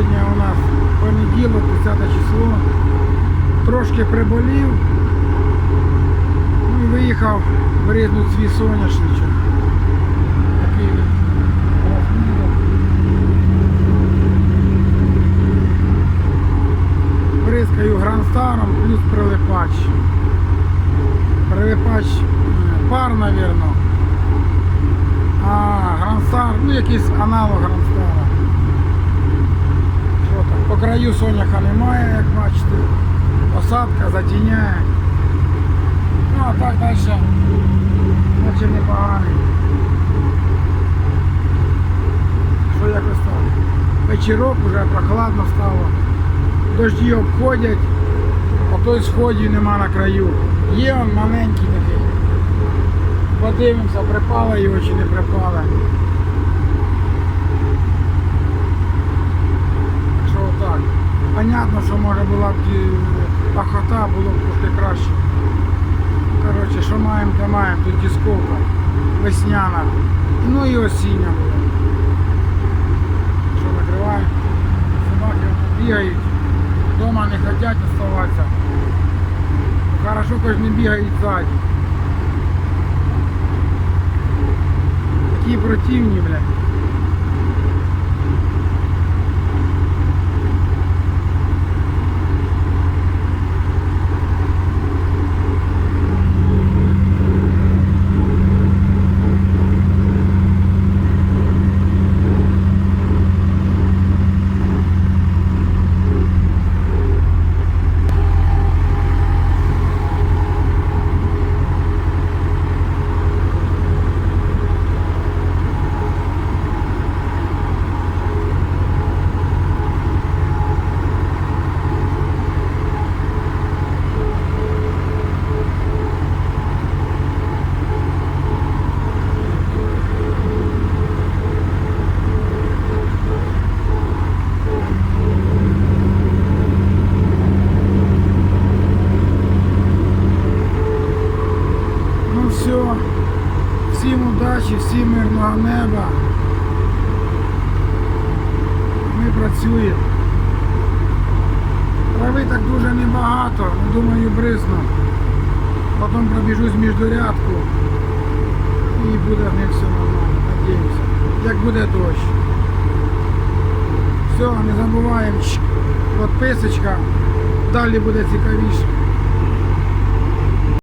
Сьогодні у нас понеділок, 10 число. Трошки приболів. Ну і виїхав бризнуть свій соняшничок. Бризкаю гранстаром плюс прилипач. Прилипач е, пар, мабуть. А, Грандстар, ну якийсь аналог Грандстара. По краю соняха немає, як бачите. Посадка затіняє. Ну а так далі. Наче непоганий. Що якось так. Вечірок вже прохладно стало. Дожді обходять, а той сходів нема на краю. Є он маленький такий. Подивимося, припала його чи не припала. Так що отак. Понятно, що може була б ді- пахота, було б трошки краще. Коротше, що маємо, то маємо. Тут дисковка весняна. Ну і осіння була. Що накриваємо? Собаки бігають. Дома не хочуть оставатися. Хорошо, хоч не бігають ззаді. Такі противні, блядь. Ну все. Всім удачі, всім мирного неба. Ми працюємо. Трави так дуже небагато, думаю, бризну. Потім пробіжусь між рядку і буде в них все нормально, надіємося. Як буде дощ. Все, не забуваємо. чш, Підписочка. Далі буде цікавіше.